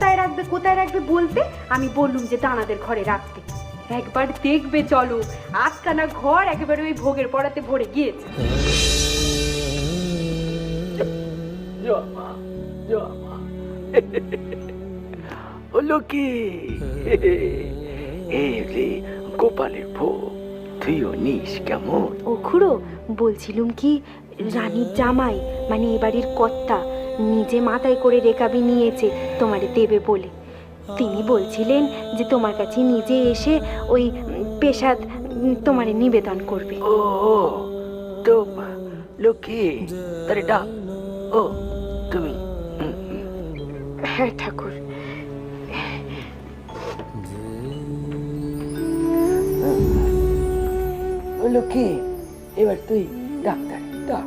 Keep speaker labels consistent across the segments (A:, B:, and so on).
A: কোথায় রাখবে কোথায় রাখবে বলতে আমি বললুম যে দানাদের ঘরে রাখতে। একবার দেখবে চলো। আটখানা ঘর একেবারে ওই ভোগের পড়াতে ভরে গিয়েছে।
B: গোপালের ভোগ। তুইও নিস কেমন?
A: ও খুড়ো বলছিলুম কি রানীর জামাই মানে এ বাড়ির কর্তা নিজে মাথায় করে রেকাবি নিয়েছে তোমারে দেবে বলে। তিনি বলছিলেন যে তোমার কাছে নিজে এসে ওই পেশাদ তোমারে নিবেদন করবে।
B: ও তো লোকে তারে ডাক। ও তুমি।
A: হ্যাঁ ঠাকুর।
B: কি এবার তুই ডাক্তার ডাক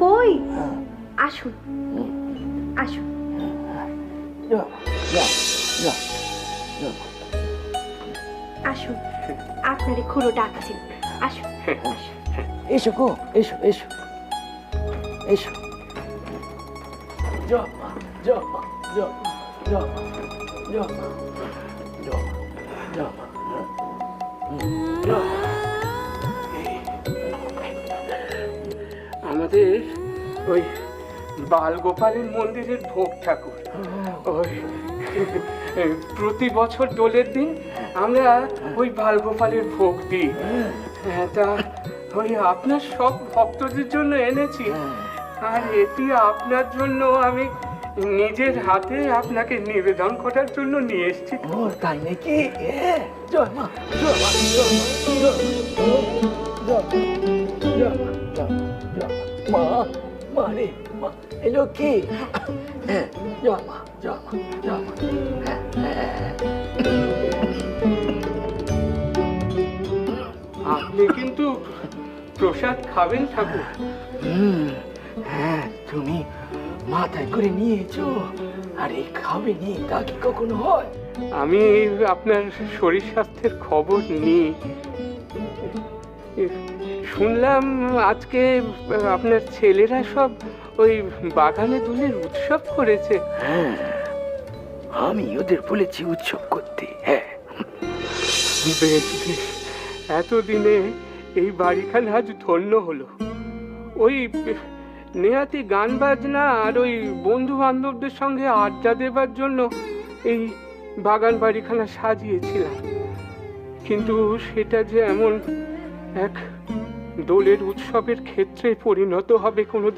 A: কই? আসুন। আসুন।
B: যা
A: আসুন। আপনারে খুড়ো ডাকছেন আসুন আসুন।
B: এসো গো এসো এসো। এসো। জমা
C: আমাদের ওই বালগোপালের মন্দিরের ভোগ ঠাকুর। ওই প্রতি বছর দোলের দিন আমরা ওই বালগোপালের ভোগ দিই। হ্যাঁ, তা ওই আপনার সব ভক্তদের জন্য এনেছি। আর এটি আপনার জন্য আমি নিজের হাতে আপনাকে নিবেদন করার জন্য নিয়ে এসেছি।
B: তাই নাকি? জয় মা। মা মা রে মা এলো কি হ্যাঁ জয় মা জয় মা। জয় মা হ্যাঁ হ্যাঁ।
C: আপনি কিন্তু প্রসাদ খাবেন ঠাকুর।
B: হ্যাঁ তুমি মাথায় করে নিয়েছো। আরে খাবে নি তা কি কখনো হয়?
C: আমি আপনার শরীর স্বাস্থ্যের খবর নিই। শুনলাম আজকে আপনার ছেলেরা সব ওই বাগানে দুলের উৎসব করেছে।
B: হ্যাঁ আমি ওদের বলেছি উৎসব করতে হ্যাঁ।
C: বেশ বেশ। এতদিনে এই বাড়িখানা আজ ধন্য হলো। ওই নেহাতি গান বাজনা আর ওই বন্ধু বান্ধবদের সঙ্গে আড্ডা দেবার জন্য এই বাগান বাড়িখানা সাজিয়েছিলাম। কিন্তু সেটা যে এমন এক দোলের উৎসবের ক্ষেত্রে পরিণত হবে কোনোদিন।